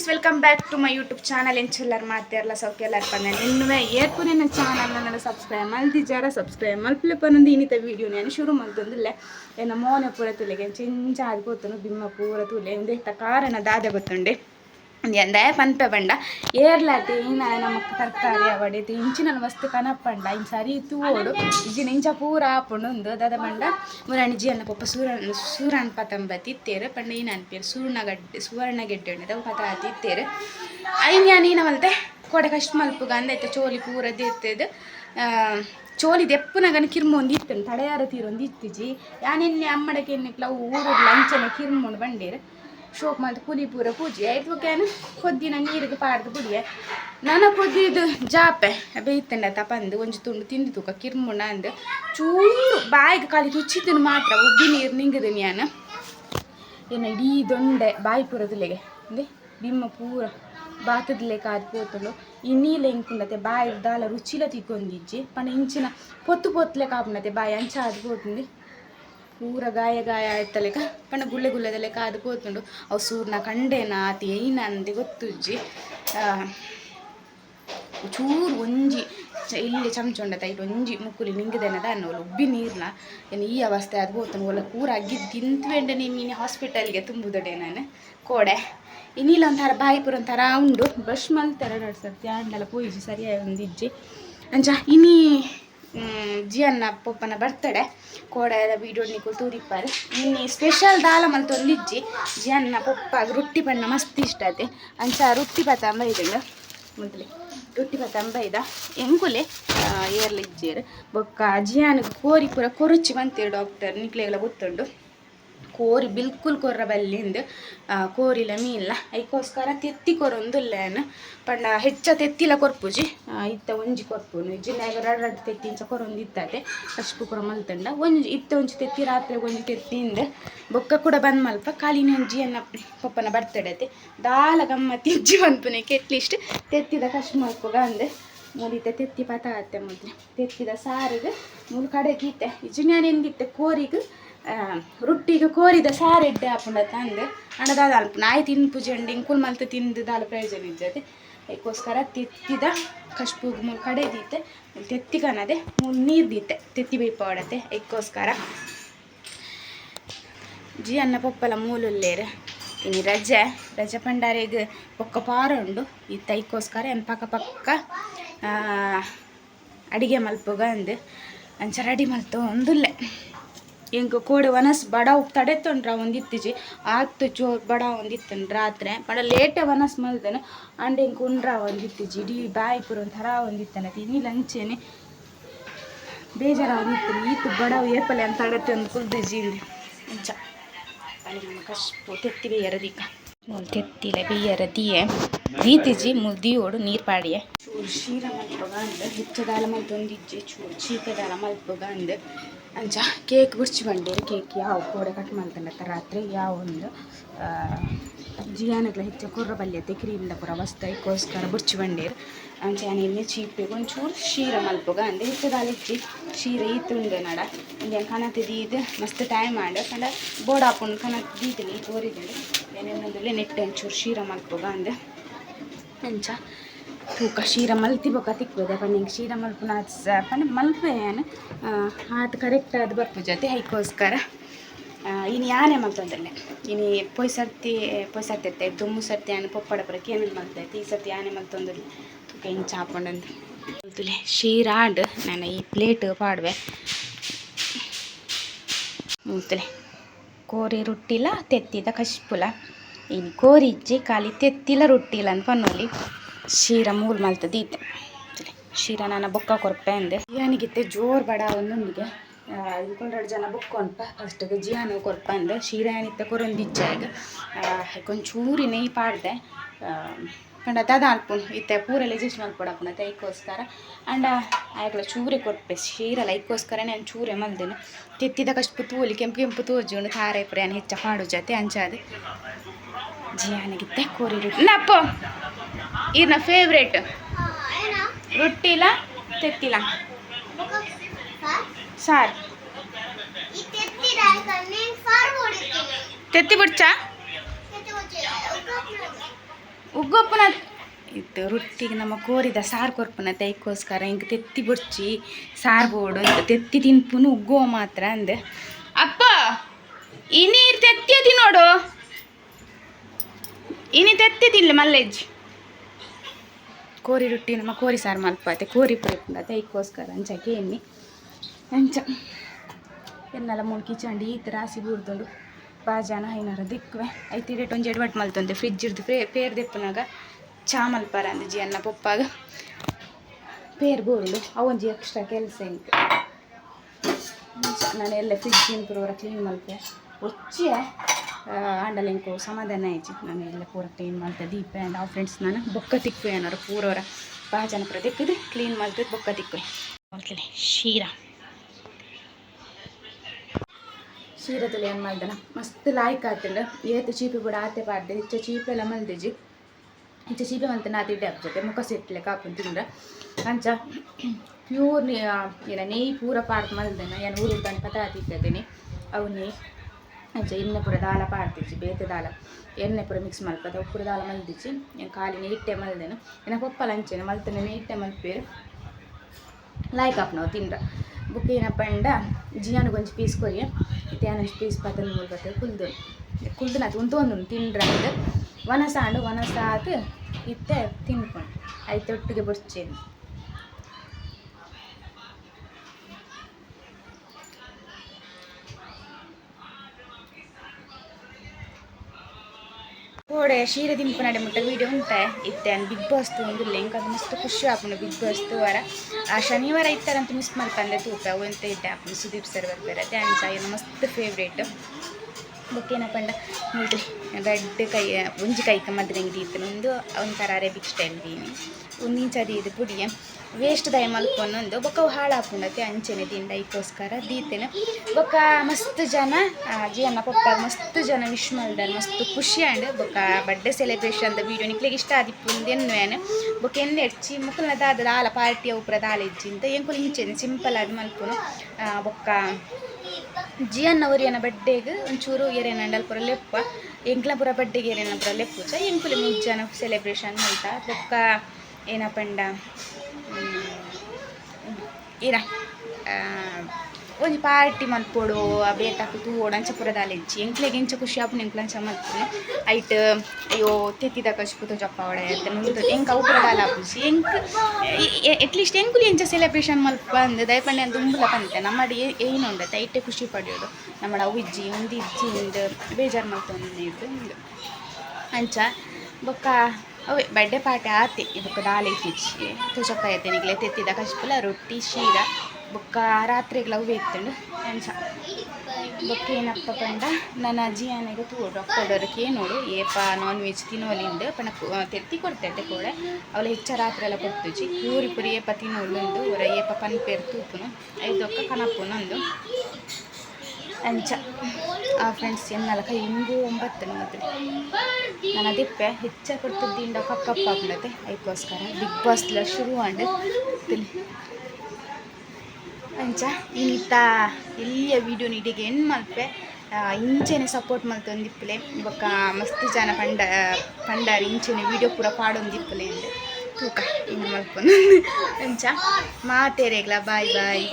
friends welcome back to my YouTube channel ಎಂಚೆಲ್ಲರು ಮಾಡ್ತಿರಲ್ಲ ಸೌಖ್ಯ ಎಲ್ಲರೂ ಪನ್ನ ನಿನ್ನುವೆ ಏರ್ಪು ನನ್ನ ಚಾನಲ್ನೆಲ್ಲ ಸಬ್ಸ್ಕ್ರೈಬ್ ಮಲ್ದಿಜಾರ ಸಬ್ಸ್ಕ್ರೈಬ್ ಮಲ್ಪಲೆ ಪನ್ನೊಂದು ಇನ್ನಿತ ವೀಡಿಯೋ ನಾನು ಶುರು ಮಾಡ್ತಂದಿಲ್ಲ ಏನ ಮೋನೆ ಪೂರ ತುಲೆಗೆ ಚಿಂಚ ಅದು ಗೊತ್ತನು ಬಿಮ್ಮ ಪೂರ ತುಲೆ ಇಂದ ಕಾರಣ ದಾದ ಗೊತ್ತುಂಡೆ ಎಂದ ಪನ್ಪೆ ಬಂಡ. ಏರ್ಲಾತಿ ನಾನು ನಮಕ್ ತರಕಾರಿ ಅವಡೆ ಇಂಚಿನ ವಸ್ತು ಕನಪಂಡ ಇನ್ ಸರಿ ತೂವೋಡು ಇಜಿನ ಇಂಚ ಪೂರ ಆಪುಂಡು ಉಂದು. ದದ ಬಂಡ. ಮುರಾಣಿ ಜಿ ಅನ್ನ ಪಪ್ಪ ಸೂರ ಸೂರನ್ ಪತಂಬ ತಿತ್ತೇರು ಪಂಡ ಈ ಅನ್ಪೇರು ಸುವರ್ಣಗಡ್ಡೆ ಸುವರ್ಣಗೆಡ್ಡೆ ಉಂಡೆ. ದವ ಪತ ತಿತ್ತೇರು ಐನ್ ಯಾನ್ ಈನ ಮಲ್ತೆ ಕೊಡೆ ಕಷ್ಟ ಮಲ್ಪುಗ ಅಂದೈತೆ. ಚೋಲಿ ಪೂರ ದಿರ್ತೇದು ಚೋಲಿ ದೆಪ್ಪುನಗನ ಕಿರ್ಮೊಂದು ಇತ್ತನು. ತಡೆಯಾರ ತೀರೊಂದು ಇತ್ತಿಜಿ ಯಾನಿನ್ನೆ ಅಮ್ಮಡಕ್ಕೆ ಎನ್ನಿಕ್ಲ ಊರು ಲಂಚನ ಕಿರ್ಮೊಂಡು ಬಂಡೇರು. ಶೋಕ್ ಮಂತ್ ಪುಲಿ ಪೂರ ಪೂಜೆ. ಆಯ್ತು ಕ್ಯಾನ ಕೊದ್ದಿನ ನೀರಿಗೆ ಪಾಡ್ದು ಪುಡಿಯ ನಾನು ಕೊದ್ದಿದ್ದು ಜಾಪೆ. ಬೇಯ್ತಂಡ ತಪಂದು ಒಂಜಿ ತುಂಡು ತಿಂದು ತೂಕ ಕಿರ್ಮುಣ ಅಂದು. ಚೂರು ಬಾಯಿಗೆ ಕಾಲಿಗೆ ಉಚ್ಚಿದ್ದನು ಮಾತ್ರ ಉಬ್ಬಿ ನೀರು ನಿಂಗದು ನಾನು ಏನು ಇಡೀ ದೊಂಡೆ ಬಾಯಿ ಪೂರ ಅಂದೆ? ಬಿಮ್ಮ ಪೂರ ಬಾತದಲೆ ಕಾದು ಪೋತುಂಡು. ಈ ನೀಲ ಇಂಕುಂಡತೆ ಬಾಯಿ ದಾಲ ರುಚಿಲ ತಿಕ್ಕೊಂದಿಜ್ಜಿ. ಪಂಡ ಇಂಚಿನ ಪೊತ್ತು ಪೊತ್ತಲೆ ಕಾಪುನತೆ ಬಾಯಿ ಅಂಚ ಅದು ಪೋತುಂಡು. ಪೂರ ಗಾಯ ಗಾಯ ಆಯ್ತಲೆಕ ಪಂಡ ಗುಳ್ಳೆ ಗುಳ್ಳೆದ ಲೆಕ್ಕ ಅದು ಪೋತುಂಡು ಅವು ಸೂರ್ನ ಕಂಡೇನ ಆತಿ ಏನ ಅಂದೆ ಗೊತ್ತುಜ್ಜಿ ಚೂರು ಒಂಜಿ ಇಲ್ಲಿ ಚಮಚೊಂಡ ತೈಟ್ ಒಂಜಿ ಮುಕ್ಕುಲಿ ನಿಂಗದೆನದ ಅನ್ನೋಲು ಉಬ್ಬಿ ನೀರ್ನ, ಏನು ಈ ಅವಸ್ಥೆ ಅದು ಹೋತನು ಒಲ್ಲ ಪೂರ ಅಗ್ಗಿದ್ದು ತಿಂತ್ವೆಂಡೆ ನೀನು ಹಾಸ್ಪಿಟಲ್ಗೆ ತುಂಬುದಡೆ ನಾನು. ಕೋಡೆ. ಇನ್ನಿಲ್ಲ ಒಂಥರ, ಬಾಯಿಪುರ ಒಂಥರ ಉಂಡು. ಬ್ರಷ್ ಮಲ್ತಾರೆ ನಡ್ಸತ್ತೆ ಅಂಡೆಲ್ಲ ಪೂಜಿ ಸರಿಯಾಗಿ ಒಂದು ಇಜ್ಜಿ ಅಂಚ ಇನ್ನಿ ಜಿಯನ್ನ ಪಪ್ಪನ ಬರ್ತಡೆ ಕೋಡೆದ ವೀಡಿಯೋ ನಿಕ್ಕು ತೂರಿಪ್ಪಾರೆ. ಇನ್ನಿ ಸ್ಪೆಷಲ್ ದಾಲ ಮಲ್ತೊಂದಿಜ್ಜಿ ಜಿಯನ್ನ ಪಪ್ಪ ರೊಟ್ಟಿ ಬಣ್ಣ ಮಸ್ತ್ ಇಷ್ಟ ಅದೇ ಅಂಚ ರೊಟ್ಟಿ ಪಾತ ಅಂಬ ಇದೆ ಮೊದಲೇ ರೊಟ್ಟಿ ಪತ ಅಂಬ ಇದ ಎಂಗುಲೆ ಏರ್ಲಿಜ್ಜೇರು ಬೊಕ್ಕ ಜಿಯಾನ್ ಕೋರಿ ಪೂರ ಕೊರುಚಿ ಬಂತೀರು ಡಾಕ್ಟರ್, ನಿಕ್ಲೆಗೆಲ್ಲ ಗೊತ್ತುಂಡು? ಕೋರಿ ಬಿಲ್ಕುಲ್ ಕೊರ್ರ ಬಲ್ಲಿಂದು ಆ, ಕೋರಿಲ ಮೀನ್ಲ. ಐಕೋಸ್ಕರ ತೆತ್ತಿ ಕೊರೊಂದುಲ್ಲೇನ. ಪಂಡ ಹೆಚ್ಚ ತೆತ್ತಿಲ ಕೊರ್ಪುಜಿ ಇತ್ತ ಒಂಜಿ ಕೊರ್ಪುನು. ಜಿನ್ನಾಗ ರಡ್ ರಡ್ ತೆತ್ತಿ ಇಂಚ ಕೊರೊಂದು ಅಷ್ಟು ಕೂಡ ಮಲ್ತಂಡ. ಒಂಜಿ ಇತ್ತ ಒಂಜಿ ತೆತ್ತಿ ರಾತ್ರಿ ಒಂಜಿ ತೆತ್ತಿಂದ ಬೊಕ್ಕ ಕೂಡ ಬಂದ್ ಮಲ್ಪ. ಕಾಲಿನ ಒಂಜಿ ಅನ್ನ ಪಪ್ಪನ ಬರ್ತಡತೆ. ದಾಲ ಗಮ್ಮತ್ತಿ ಇಜ್ಜಿ ಬಂದ್ಪುನೆ ಕೆಟ್ಲಿಸ್ಟ್. ತೆತ್ತಿದ ಕಷ್ಟ ಮಲ್ಪುಗ ಅಂದೆ ಮುಲಿತ ತೆತ್ತಿ ಪತ ಆತ್ತೆ ಮೊದಲು ತೆತ್ತಿದ ಸಾರಿಗೆ ಮುಲ್ ಕಡೆ ಗೀತೆ ಇಜಿನ್ಯಾನ ಏನ್ಗಿತ್ತೆ ಕೋರಿಗೆ ರೊಟ್ಟಿಗೆ ಕೋರಿದ ಸಾರು ಎಡ್ಡೆ ಹಾಕೊಂಡ ತಂದು. ಅಣ್ಣದಾದ ದಾದ ನಾಯಿ ತಿನ್ ಪೂಜೆ ಉಂಡು ಇಂಕುಲ್ ಮಲ್ತು ತಿಂದು ದಾಲ ಪ್ರಯೋಜನ ಇದ್ದದೆ ಅದಕ್ಕೋಸ್ಕರ ತೆತ್ತಿದ ಕಷ್ಪುಗ್ ಮೂರು ಕಡೆ ದೀತೆ ತೆತ್ತಿ ಮೂ ಮೂರು ನೀರು ದೀತೆ, ತೆತ್ತಿ ಬೈಪ ಹೊಡತೆ ಅದಕ್ಕೋಸ್ಕರ ಜಿ ಅನ್ನ ಪಪ್ಪಲ ಮೂಲುಲ್ಲೇರು, ಇನ್ನು ರಜೆ ರಜೆ ಪಂಡಾರೆಗ್ ಪೊಕ್ಕ ಪಾರ ಉಂಡು. ಈ ತೈಕೋಸ್ಕರ ಏನು ಪಕ್ಕ ಪಕ್ಕ ಅಡಿಗೆ ಮಲ್ಪುಗ ಅಂದು. ಅಂಚ ರೆಡಿ ಮಲ್ತು ಒಂದುಲ್ಲೆ ಎಂಕ್ ಕೋಡೆ ವನಸ್ ಬಡ ತಡೆತೊಂಡ್ರ ಒಂದಿತ್ತಿಜಿ ಆತು ಚೋ ಬಡ ಒಂದಿತ್ತನ್ ರಾತ್ರಿ. ಬಡ ಲೇಟ ವನಸ್ ಮಲ್ದನ ಅಂಡ್ ಹಿಂಗೆ ಉಂಡ್ರ ಒಂದಿತ್ತಿಜಿ, ಇಡೀ ಬಾಯಿ ಪುರ ಒಂಥರ ಒಂದಿತ್ತನ. ತಿನ್ನಿ ಲಂಚೇನೆ. ಬೇಜಾರ ಒಂದಿತ್ತು, ಈತು ಬಡ ಏಪಲೆ ಅಂತ ತಡೆತೆ ಒಂದು ಜೀವಿ ಅಂಚ. ನಮ್ಮ ಕಷ್ಟ ತೆತ್ತಿವೆ ಎರದಿಕ. ಮೂಲ್ ತೆತ್ತಿಲ ಬೇಯರ ದಿಯೆ. ದೀತಿಜಿ ಮೂಲ್ ದಿಯೋಡು ನೀರು ಪಾಡಿಯೆ ಚೂರು ಶೀರ ಮಲ್ಪಗ ಅಂದ ಹಿಚ್ಚದಾಲ ಮಲ್ತೊಂದಿಜ್ಜೆ ಚೂರು ಚೀಕದಾಲ ಮಲ್ಪಗ ಅಂದ ಅಂಚ ಕೇಕ್ ಗುರ್ಚಿ ಬಂಡೇರು ಕೇಕ್ ಯಾವ ಕೋಡೆ ಕಟ್ ಮಲ್ತಂಡತ್ತ ರಾತ್ರಿ, ಯಾವ ಒಂದು ಜಿಯಾನಗಳ ಹೆಚ್ಚು ಕುರ್ರ ಬಲ್ಯತೆ ಕ್ರೀಮ್ದ ಪುರ ವಸ್ತು ಅದಕ್ಕೋಸ್ಕರ ಬುರ್ಚಿ ಬಂಡೇರು. ಅಂಚ ಎಣ್ಣೆ ಚೀಪಿಗೆ ಒಂಚೂರು ಶೀರ ಮಲ್ಪಗ. ಅಂದೆ ಹೆಚ್ಚಿ ಶೀರ ಈತುಂಡೆ ನಡ. ಇಂದೇನು ಕನತೆ ದೀದು ಮಸ್ತ್ ಟೈಮ್ ಮಾಡ ಕಂಡ ಬೋರ್ಡ್ ಹಾಕೊಂಡು ಕನತ್ ದೀದಿನಿ ತೋರಿದ್ದೀನಿ ಏನೇನೊಂದಲ್ಲೇ ನೆಟ್ಟೆ ಒಂಚೂರು ಶೀರ ಮಲ್ಪಗ ಅಂದೆ. ಅಂಚ, ತೂಕ ಶೀರ ಮಲ್ತಿ ಬೊಕ ತಿಕ್ಕೋದೆ ಪಂಡ ಶೀರ ಮಲ್ಪುನ ಪಂಡ ಮಲ್ಪೆ ಏನು? ಆತ ಕರೆಕ್ಟ್ ಅದು ಬರ್ಪು ಜೊತೆ ಹೈಕೋಸ್ಕರ. ಇನ್ನು ಯಾನೆ ಮಲ್ತೊಂದಲ್ಲೇ ಇನ್ನು ಪೊಯ್ ಸರ್ತಿ ಪೊಯ್ ದುಮ್ಮು ಸರ್ತಿ ಆನೆ ಪೊಪ್ಪಡ ಪರಕ್ಕೆ ಏನೇನು ಮಲ್ತೈತೆ? ಈ ಸರ್ತಿ ಆನೆ ಮಲ್ತೊಂದಲ್ಲಿ. ಚಾಪಂಡಂದು ಮಲ್ತುಲೆ ಶೀರ ಆಡ್ ನಾನು ಈ ಪ್ಲೇಟ್ ಪಾಡ್ವೆ. ಮುಲ್ತಲೆ ಕೋರಿ ರೊಟ್ಟಿಲ ತೆತ್ತಿದ ಕಶ್ಪುಲ. ಇನ್ನು ಕೋರಿ ಇಜ್ಜಿ ಖಾಲಿ ತೆತ್ತಿಲ ರೊಟ್ಟಿಲ ಅಂತ ಪನ್ನೋಲಿ. ಶೀರ ಮೂಲ್ ಮಲ್ತದೀತ. ಶೀರ ನಾನು ಬೊಕ್ಕ ಕೊರ್ಪೆ ಅಂದೆ. ಜಿಯಾನಿಗಿತ್ತೆ ಜೋರ್ ಬಡ ಒಂದೊಂದಿಗೆ. ಇಂಕೊಂಡೆರಡು ಜನ ಬುಕ್ಕೊಂಡ್ಪ ಫಸ್ಟಿಗೆ ಜಿಯಾನು ಕೊರ್ಪ ಅಂದೆ. ಶೀರ ಏನಿತ್ತ ಕೊರೊಂದಿಜ್ಜಾಗ ಕೊಂಚೂರಿ ನೆಯ್ ಪಾಡ್ದೆ. ಪಂಡ ದಾದ ಅಲ್ಪುನ್ ಇತ್ತೆ ಪೂರ ಲೆಜಿಸ್ಟ್ ಮಲ್ಪೊಡಪುನ ತೈಕೋಸ್ಕರ ಅಂಡ ಆಯ್ಕಲ ಚೂರೆ ಕೊರ್ಪೆ ಶೀರಲ್ಲ ಐಕೋಸ್ಕರ ನಾನು ಚೂರೆ ಮಲ್ದೇನು. ತೆತ್ತಿದ ಕಷ್ಟ ತೂಲಿ ಕೆಂಪು ಕೆಂಪು ತೋಜುಂಡು ತಾರೆ ಪ್ರಯಾಣ ಹೆಚ್ಚ ಪಾಡು ಜೊತೆ ಅಂಚಾದೆ. ಜಿಯಾನಿಗಿತ್ತೆ ಕೋರಿ ರೊಟ್ಟಿ. ನಪ್ಪ ಇದು ಫೇವ್ರೇಟ್ ರೊಟ್ಟಿಲ ತೆತ್ತಿಲ? ಸಾರ್. ತೆತ್ತಿ ಬಿಡ್ಚಾ? ಉಗ್ಗೊಪ್ಪನ ಇತ್ತು ರೊಟ್ಟಿಗೆ ನಮ್ಮ ಕೋರಿದ ಸಾರು ಕೊರ್ಪನ ತೈಕೋಸ್ಕರ ಹಿಂಗೆ ತೆತ್ತಿ ಬುಡ್ಚಿ ಸಾರು ಬೋಡು ಅಂತ ತೆತ್ತಿ ತಿನ್ಪುನು ಉಗ್ಗೋ ಮಾತ್ರ ಅಂದೆ. ಅಪ್ಪ ಇನಿ ತೆತ್ತಿ ತೆತ್ತಿಯದಿ ನೋಡು. ಇನಿ ತೆತ್ತಿ ತಿನ್ಲಿ ಮಲ್ಲೆಜ್ಜಿ ಕೋರಿ ರೊಟ್ಟಿ ನಮ್ಮ ಕೋರಿ ಸಾರು ಮಲ್ಪತೆ ಕೋರಿ ಪುರಪುಂಡ ತೈಕೋಸ್ಕರ ಅಂಚಕ್ಕೆ ಎಣ್ಣಿ ಅಂಚ ಎನ್ನೆಲ್ಲ ಮುಳ್ಕಿ ಚಂಡಿ, ಈ ಥರ ಹಸಿ ಬೂರ್ದುಂಡು ಬಾಜಾನ ಐನಾರ ದಿಕ್ಕುವೆ. ಐತಿ ರೇಟ್ ಒಂದು ಎಡ್ವಟ್ ಮಲ್ತಂದೆ. ಫ್ರಿಜ್ ಇರ್ದು ಪೇ ಪೇರ್ ದಿಪ್ಪನಾಗ ಚಾ ಮಲ್ಪಾರ ಅಂದ ಜಿ ಅನ್ನ ಪಪ್ಪಾಗ. ಪೇರ್ ಬೋರುಡು. ಅವೊಂಜಿ ಎಕ್ಸ್ಟ್ರಾ ಕೆಲಸ ಇಂತು ನಾನು ಎಲ್ಲ ಫ್ರಿಜ್ ಪೂರ ಕ್ಲೀನ್ ಮಲ್ಪೆ. ಒಚ್ಚೆ ಆಂಡಲಿಂಕು ಸಮಾಧಾನ ಆಯ್ತು. ನಾನು ಎಲ್ಲ ಪೂರ ಕ್ಲೀನ್ ಮಾಡ್ತೆ ದೀಪ ಆ್ಯಂಡ್ ಆ ಫ್ರೆಂಡ್ಸ್ ನಾನು ಬೊಕ್ಕ ತಿಕ್ಕುವೆ ಏನಾರು ಪೂರವರ. ಭಾಳ ಜನ ಪೂರ ದಿಕ್ಕದು ಕ್ಲೀನ್ ಮಾಡ್ತಿದ್ದು ಬೊಕ್ಕ ತಿಕ್ಕುವೆ. ಮಾಡ್ತೀನಿ ಶೀರಾ. ಶೀರದಲ್ಲಿ ಏನು ಮಾಡ್ದನ? ಮಸ್ತ್ ಲಾಯ್ಕ್ ಆತಂಡ ಏತು ಚೀಪಿ ಬಿಡ ಆತೆ ಪಾಡ್ದೆ, ಹೆಚ್ಚು ಚೀಪೆಲ್ಲ ಮಲ್ದಿಜಿ ಹೆಚ್ಚು ಚೀಪೆ ಮಲ್ತ ನಾ ತಿಡ್ಡೆ ಮುಖ ಸಿಟ್ಲೆ ಕಾಪನ್ ತಿಂದ್ರೆ. ಅಂಚ, ಪ್ಯೂರ್ ಏನ ನೆಯ್ ಪೂರ ಪಾರ್ಕ್ ಮಲ್ದನ. ಏನು ಊರು ದಂಡ ಪತ ತಿಕ್ಕದೇನೆ ಅವು ನೀ ಅಂಚ ಎಣ್ಣೆ ಪೂರ ದಾಲ ಪಾಡ್ತಿಚ್ಚಿ ಬೇತೆ ದಾಲ. ಎಣ್ಣೆ ಪೂರ ಮಿಕ್ಸ್ ಮಲ್ಪದ ಉಪ್ಪುರ ದಾಲ ಮಲ್ದಿಚ್ಚಿ ಏನು ಖಾಲಿ ನೀಟ್ಟೆ ಮಲ್ದೇನು. ಏನ ಪಪ್ಪಲ ಅಂಚೆನೆ ಮಲ್ತನೆ ಇಟ್ಟೆ ಮಲ್ಪೇರು. ಲಾಯ್ಕ್ ಆಪ್ನವು ತಿಂದ್ರ. ಏನಪ್ಪ ಅಂಡ ಜಿಯಾನು ಕೊಂಚ ಪೀಸ್ ಕೊಯ್ಯ ಇತ್ತೆ ಯಾನೊಂದು ಪೀಸ್ ಪತನ್ ಮೂರು ಬರ್ತದೆ ಕುಲ್ದು. ಒಂದು ಒಂದು ತಿಂಡ್ರ ಅಂದು ವನಸಾಂಡು, ವನಸಾತ್, ಇತ್ತೆ ತಿನ್ಕೊಂಡು. ಐತೆ ಒಟ್ಟಿಗೆ ಬುರ್ಚೇನು. ಕೋಡೆ ಶೀರೆ ದಿಂಪನಾಡೆ ಮುಟ್ಟ ವೀಡಿಯೋ ಉಂಟೆ ಇತ್ತೆ ಬಿಗ್ ಬಾಸ್ ಒಂದು ಲಿಂಕ್ ಅದು ಮಸ್ತ್ ಖುಷಿ ಆಪುಂಡು ಬಿಗ್ ಬಾಸ್ ವಾರ ಆ ಶನಿವಾರ ಇತ್ತಾರಂತ ಮಿಸ್ ಮಲ್ಪಂದೆ ತೂಕ ಅವು ಎಂತ ಇದ್ದೆ ಆಪುಂಡು ಸುದೀಪ್ ಸರ್ ಬರ್ತಾರೆ ಡ್ಯಾನ್ಸ್ ಏನು ಮಸ್ತ್ ಫೇವ್ರೇಟ್ ಬೊಕ್ಕೇನಪ್ಪ ಅಂಡ ನೋಡಿರಿ ರೆಡ್ ಕೈ ಒಂಜಿ ಕೈಕ ಮದ್ರಂಗಿ ದೀತನು ಒಂದು ಒಂಥರ ಅರೇಬಿಕ್ ಸ್ಟೈಲ್ ದೀನಿ ಒಂದು ಇಂಚದಿ ಇದು ಪುಡಿಯ ವೇಸ್ಟ್ ದಯ ಮಲ್ಪೊಂದು ಬೊಕ್ಕ ಅವು ಹಾಳಾಪುಂಡತೆ ಅಂಚೆನೆ ದಿಂಡ ಇಕ್ಕೋಸ್ಕರ ದೀತೇನೆ. ಬೊಕ್ಕ ಮಸ್ತ್ ಜನ ಜಿಯನ್ನ ಪಪ್ಪಾಗ ಮಸ್ತ್ ಜನ ವಿಶ್ ಮಲ್ದಾರ ಮಸ್ತ್ ಖುಷಿ ಆಂಡ್ ಬೊಕ್ಕ ಬರ್ಡೇ ಸೆಲೆಬ್ರೇಷನ್ ವಿಡಿಯೋ ನಿಕ್ಲಿಗೆ ಇಷ್ಟ ಆದಿಪ್ಪುಂದು ಎನ್ನುವೇನು ಬೊಕ್ಕ ಎಣ್ಣೆ ಹೆಚ್ಚಿ ಮುಕ್ಕಲ್ನದಾದ ದಾದ ದಾಲ ಪಾರ್ಟಿಯ ಉಪ್ರ ದಾಲ ಇಜ್ಜಿಂತ ಎಂಕುಲು ಹಿಂಚೆನೆ ಸಿಂಪಲ್ ಆಗಿ ಮಲ್ಪುನು ಬೊಕ್ಕ ಜಿಯನ್ನ ಒರಿಯನ ಬಡ್ಡೆಗ್ ಒಂಚೂರು ಎರೆನಂಡಲ್ ಪುರ ಲೆಪ್ಪ ಎಂಕ್ಲಪುರ ಬಡ್ಡೆಗೆ ಎರೆನ ಪುರ ಲೆಪ್ಪುಚ ಎಂಕುಲು ಮುಜ್ಜನ ಸೆಲೆಬ್ರೇಷನ್ ಅಂತ. ಬೊಕ್ಕ ಏನಪ್ಪಂಡ ಏನ ಒಂಜಿ ಪಾರ್ಟಿ ಮಲ್ಪೊಡು ಬೇತಾಕು ತೂವೋಡು ಅಂಚ ಪುರ ದಾಲ ಇಜ್ಜಿ ಎಂಕ್ಲೆಗೆ ಎಂಚ ಖುಷಿ ಆಪುನ ಎಂಕ್ಲ ಅಂಚ ಮಲ್ಪುನು ಐಟ್, ಅಯ್ಯೋ, ತೆತ್ತಿದ ಕಚ್ಪುತು ಚಪ್ಪ ಒಡೆ ಅಂತ ನುಂಗ್ದು ಎಂಕ ಅವು ಪುರ ದಾಲ ಆಪುಜಿ ಎಂಕ್ ಎಟ್ಲೀಸ್ಟ್ ಎಂಕುಲು ಎಂಚ ಸೆಲೆಬ್ರೇಷನ್ ಮಲ್ಪ ಅಂದ್ ದಯಪಂಡೆ ಅಂತ ಉಂಬುಲ ಪಂತೆ ನಮ್ಮಡಿ ಏನು ಉಂಡತ್ತೆ ಐಟೆ ಖುಷಿ ಪಡೆಯೋದು. ನಮ್ಮಡ ಅವು ಇಜ್ಜಿ ಒಂದು ಇಜ್ಜಿ ಒಂದು ಬೇಜಾರು ಮಲ್ತೊಂದು ಇದು ಅಂಚ, ಬೊಕ್ಕ, ಅವೇ ಬಡ್ಡೆ ಪಾರ್ಟಿ ಆತೆ. ಬೊಕ್ಕ ದಾಲ್ ಇತ್ತಿಚ್ಚಿ ತುಚಪ್ಪ ಎತ್ತನಿಗ್ಲೆ ತೆತ್ತಿದ ಕಚ್ಪುಲ ರೊಟ್ಟಿ, ಶೀರ. ಬೊಕ್ಕ ರಾತ್ರಿಗ್ಲ ಲವ್ ಬೇಕು ಎಂಚ. ಬೊಕ್ಕ ಏನಪ್ಪ ಪಂಡ ನನ್ನ ಅಜ್ಜಿ ಆನೆಗೆ ತೂ ಡಾಕ್ಟರ್ಗೆ ನೋಡು, ಏಪ ನಾನ್ ವೆಜ್ ತಿನ್ನೋಲಿಂದ ಪಣ ತೆತ್ತಿ ಕೊಡ್ತೈತೆ ಕೋಳೆ. ಅವಳು ಹೆಚ್ಚ ರಾತ್ರಿ ಎಲ್ಲ ಕೊಡ್ತೀವಿ ಪೂರಿ ಪುರಿ ಏಪ ತಿನ್ನೋಲಿಂದು ಅವರ ಏಪ ಪನ್ಪೇರು ತೂಪುನು ಐದೊಕ್ಕ ಕನಪುನೊಂದು ಎಂಚ. ಆ ಫ್ರೆಂಡ್ಸ್ ಎನ್ನಲ್ಲ ಕೈ ಹಿಂಗೂ ಒಂಬತ್ತು ಮಾತ್ರ ನಾನು ಅದಿಪ್ಪೆ ಹೆಚ್ಚ ಕೊಡ್ತಿದ್ದಿಂದ ಕಪ್ಪಪ್ಪ ಆಗ್ಲತ್ತೆ ಅದಕ್ಕೋಸ್ಕರ ಬಿಗ್ ಬಾಸ್ಲ ಶುರು ಮಾಡಿ ಅಂಚ ಇನ್ನಿತ್ತ ಎಲ್ಲಿಯ ವೀಡಿಯೋ ನೀಡಿಗೆ ಏನು ಮಲ್ಪೆ? ಇಂಚೆನೆ ಸಪೋರ್ಟ್ ಮಲ್ತೊಂದಿಪ್ಪಲೆ ಬೊಕ್ಕ ಮಸ್ತ್ ಜನ ಪಂಡ, ಪಂಡಾರಿ ಇಂಚೆನೆ ವಿಡಿಯೋ ಪೂರ ಪಾಡೊಂದಿಪ್ಪಲೆ ಅಂದೆ. ತೂಕ ಇನ್ನು ಮಲ್ಪೊಂದು ಅಂಚ, ಮಾತೇರೆಗ್ಲ ಬಾಯ್ ಬಾಯ್